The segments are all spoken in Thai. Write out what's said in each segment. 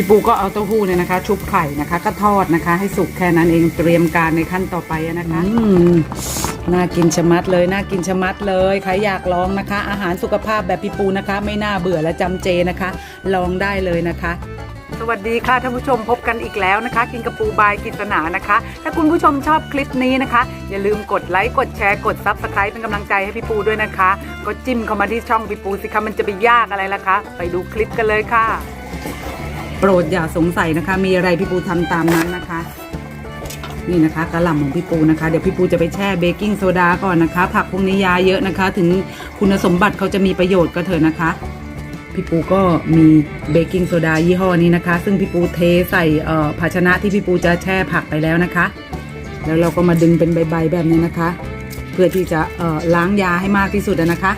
พี่ปูก็เอาเต้าหู้เนี่ยนะคะ ชุบไข่นะคะ ก็ทอดนะคะ ให้สุกแค่นั้นเองเตรียมการในขั้นต่อไปอะนะคะอืมน่ากินชะมัดเลยน่ากินชะมัดเลยใครอยากลองนะคะ อาหารสุขภาพแบบพี่ปูนะคะ ไม่น่าเบื่อและจำเจนะคะ ลองได้เลยนะคะสวัสดีค่ะท่านผู้ชมพบกันอีกแล้วนะคะ กินกระปูบายกินสนานะคะ ถ้าคุณผู้ชมชอบคลิปนี้นะคะ อย่าลืมกดไลค์กดแชร์กดซับสไครป์เป็นกำลังใจให้พี่ปูด้วยนะคะ ก็จิ้มเข้ามาที่ช่องพี่ปูสิคะมันจะไปยากอะไรล่ะคะ ไปดูคลิปกันเลยค่ะ โปรดอย่าสงสัยนะคะ มีอะไรพี่ปูทำตามนั้นนะคะ นี่นะคะกระหล่ำของพี่ปูนะคะ เดี๋ยวพี่ปูจะไปแช่เบกกิ้งโซดาก่อนนะคะ ผักพวกนี้ยาเยอะนะคะ ถึงคุณสมบัติเขาจะมีประโยชน์ก็เถอะนะคะ พี่ปูก็มีเบกกิ้งโซดายี่ห้อนี้นะคะ ซึ่งพี่ปูเทใส่เอ่อภาชนะที่พี่ปูจะแช่ผักไปแล้วนะคะ แล้วเราก็มาดึงเป็นใบๆแบบนี้นะคะ เพื่อที่จะเอ่อล้างยาให้มากที่สุดนะคะ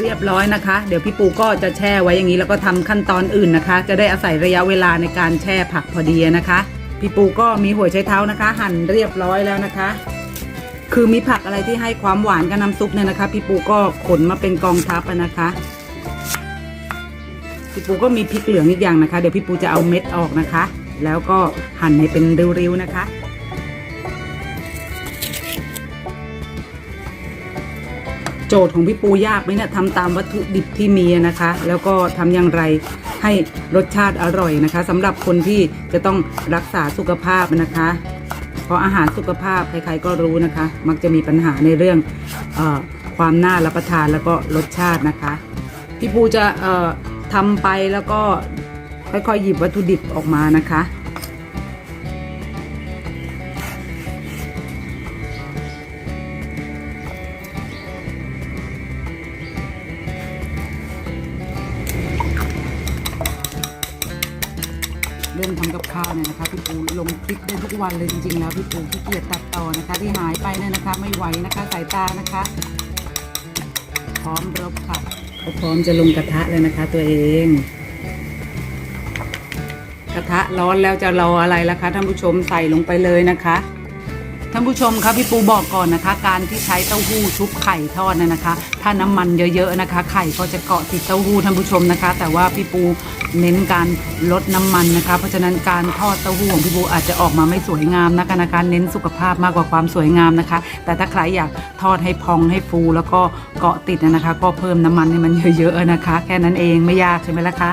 เรียบร้อยนะคะ เดี๋ยวพี่ปูก็จะแช่ไว้อย่างนี้แล้วก็ทำขั้นตอนอื่นนะคะ จะได้อาศัยระยะเวลาในการแช่ผักพอดีนะคะ พี่ปูก็มีหัวไชเท้านะคะ หั่นเรียบร้อยแล้วนะคะ คือมีผักอะไรที่ให้ความหวานกับน้ำซุปเนี่ยนะคะ พี่ปูก็ขนมาเป็นกองทัพนะคะพี่ปูก็มีพริกเหลืองอีกอย่างนะคะ เดี๋ยวพี่ปูจะเอาเม็ดออกนะคะ แล้วก็หั่นให้เป็นริ้วๆนะคะ โจทย์ของพี่ปูยากไหมเนี่ยทำตามวัตถุดิบที่มีนะคะ แล้วก็ทำอย่างไรให้รสชาติอร่อยนะคะสำหรับคนที่จะต้องรักษาสุขภาพนะคะ เพราะอาหารสุขภาพใครๆก็รู้นะคะ มักจะมีปัญหาในเรื่องออความน่ารับประทานแล้วก็รสชาตินะคะ พี่ปูจะทำไปแล้วก็ค่อยๆหยิบวัตถุดิบออกมานะคะ เรื่องทำกับข้าวเนี่ยนะคะพี่ปูลงคลิปได้ทุกวันเลยจริงๆแล้วพี่ปูขี้เกียจตัดต่อนะคะที่หายไปเนี่ยนะคะ ไม่ไหวนะคะสายตานะคะ พร้อมรบค่ะเขาพร้อมจะลงกระทะเลยนะคะ ตัวเอง กระทะร้อนแล้วจะรออะไรล่ะคะท่านผู้ชมใส่ลงไปเลยนะคะ ท่านผู้ชมครับพี่ปูบอกก่อนนะคะ การที่ใช้เต้าหู้ชุบไข่ทอดนยนะคะ ถ้าน้ำมันเยอะๆนะคะ ไข่ก็จะเกาะติดเต้าหู้ท่านผู้ชมนะคะ แต่ว่าพี่ปูเน้นการลดน้ำมันนะคะ เพราะฉะนั้นการทอดเต้าหู้ของพี่ปูอาจจะออกมาไม่สวยงามนะคะนะคะเน้นสุขภาพมากกว่าความสวยงามนะคะ แต่ถ้าใครอยากทอดให้พองให้ฟูแล้วก็เกาะติดนะคะ ก็เพิ่มน้ำมันให้มันเยอะๆนะคะ แค่นั้นเองไม่ยากใช่ไหมล่ะคะ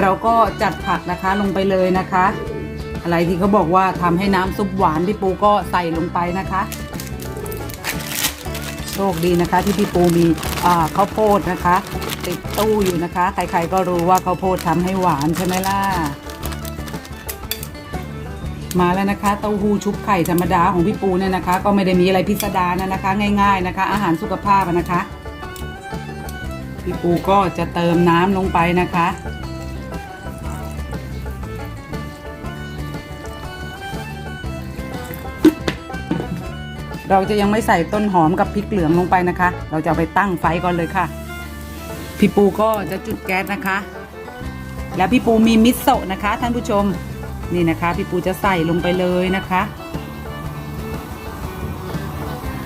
เราก็จัดผักนะคะลงไปเลยนะคะ อะไรที่เขาบอกว่าทำให้น้ำซุปหวานพี่ปูก็ใส่ลงไปนะคะ โชคดีนะคะที่พี่ปูมีข้าวโพดนะคะ ติดตู้อยู่นะคะ ใครๆก็รู้ว่าข้าวโพดทำให้หวานใช่ไหมล่ะมาแล้วนะคะเต้าหู้ชุบไข่ธรรมดาของพี่ปูเนี่ยนะคะ ก็ไม่ได้มีอะไรพิสดารนะนะคะ ง่าย ๆนะคะ อาหารสุขภาพนะคะ พี่ปูก็จะเติมน้ำลงไปนะคะ เราจะยังไม่ใส่ต้นหอมกับพริกเหลืองลงไปนะคะ เราจะไปตั้งไฟก่อนเลยค่ะ พี่ปูก็จะจุดแก๊สนะคะ แล้วพี่ปูมีมิโซะนะคะ ท่านผู้ชมนี่นะคะ พี่ปูจะใส่ลงไปเลยนะคะ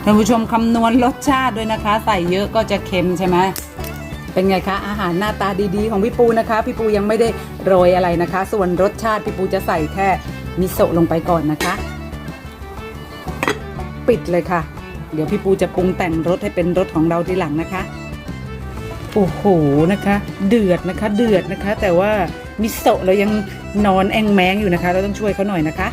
ท่านผู้ชมคำนวณรสชาติด้วยนะคะ ใส่เยอะก็จะเค็มใช่ไหมเป็นไงคะอาหารหน้าตาดีๆ ของพี่ปูนะคะ พี่ปูยังไม่ได้โรยอะไรนะคะ ส่วนรสชาติพี่ปูจะใส่แค่มิโซะลงไปก่อนนะคะ ปิดเลยค่ะ เดี๋ยวพี่ปูจะปรุงแต่งรสให้เป็นรสของเราทีหลังนะคะ โอ้โหนะคะ เดือดนะคะ เดือดนะคะ แต่ว่ามิโซะเรายังนอนแองแมงอยู่นะคะ เราต้องช่วยเขาหน่อยนะคะ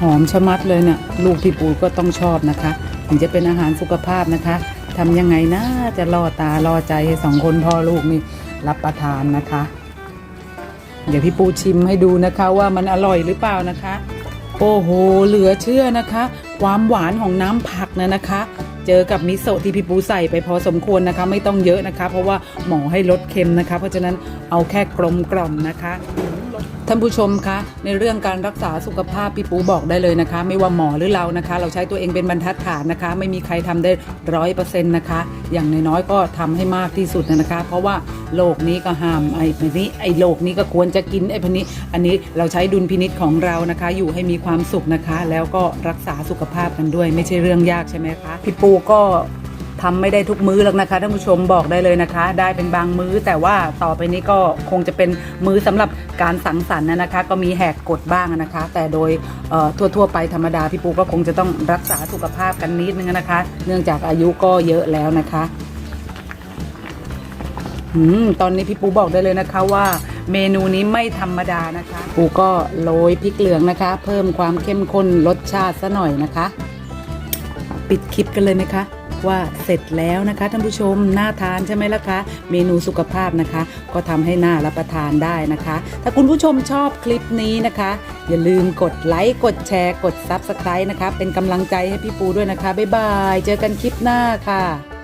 หอมชะมัดเลยเนี่ยลูกพี่ปูก็ต้องชอบนะคะ ถึงจะเป็นอาหารสุขภาพนะคะทำยังไงนะจะล่อตาล่อใจให้สองคนพ่อลูกนี่รับประทานนะคะ เดี๋ยวพี่ปูชิมให้ดูนะคะว่ามันอร่อยหรือเปล่านะคะ โอ้โห เหลือเชื่อนะคะ ความหวานของน้ำผักนะนะคะ เจอกับมิโซะที่พี่ปูใส่ไปพอสมควรนะคะ ไม่ต้องเยอะนะคะ เพราะว่าหมอให้ลดเค็มนะคะ เพราะฉะนั้นเอาแค่กลมกล่อมนะคะ ท่านผู้ชมคะในเรื่องการรักษาสุขภาพพี่ปูบอกได้เลยนะคะ ไม่ว่าหมอหรือเรานะคะ เราใช้ตัวเองเป็นบรรทัดฐานนะคะ ไม่มีใครทำได้ร้อยเปอร์เซ็นต์นะคะ อย่างน้อยๆก็ทำให้มากที่สุดนะคะ เพราะว่าโลกนี้ก็ห้ามไอ้พนี้ไอ้โลกนี้ก็ควรจะกินไอ้พนี้ อันนี้เราใช้ดุลพินิษของเรานะคะ อยู่ให้มีความสุขนะคะ แล้วก็รักษาสุขภาพกันด้วย ไม่ใช่เรื่องยากใช่ไหมคะพี่ปูก็ ทำไม่ได้ทุกมื้อหรอกนะคะท่านผู้ชมบอกได้เลยนะคะ ได้เป็นบางมื้อ แต่ว่าต่อไปนี้ก็คงจะเป็นมื้อสำหรับการสังสรรค์นะคะ ก็มีแหกกฎบ้างนะคะ แต่โดยเอ่อทั่วๆไปธรรมดาพี่ปูก็คงจะต้องรักษาสุขภาพกันนิดนึงนะคะ เนื่องจากอายุก็เยอะแล้วนะคะอืมตอนนี้พี่ปูบอกได้เลยนะคะว่าเมนูนี้ไม่ธรรมดานะคะ ปูก็โรยพริกเหลืองนะคะ เพิ่มความเข้มข้นรสชาติซะหน่อยนะคะ ปิดคลิปกันเลยไหมคะ ว่าเสร็จแล้วนะคะท่านผู้ชมน่าทานใช่ไหมล่ะคะ เมนูสุขภาพนะคะ ก็ทำให้น่ารับประทานได้นะคะ ถ้าคุณผู้ชมชอบคลิปนี้นะคะ อย่าลืมกดไลค์กดแชร์ กด Subscribe นะคะ เป็นกำลังใจให้พี่ปูด้วยนะคะบ๊ายบาย เจอกันคลิปหน้าค่ะ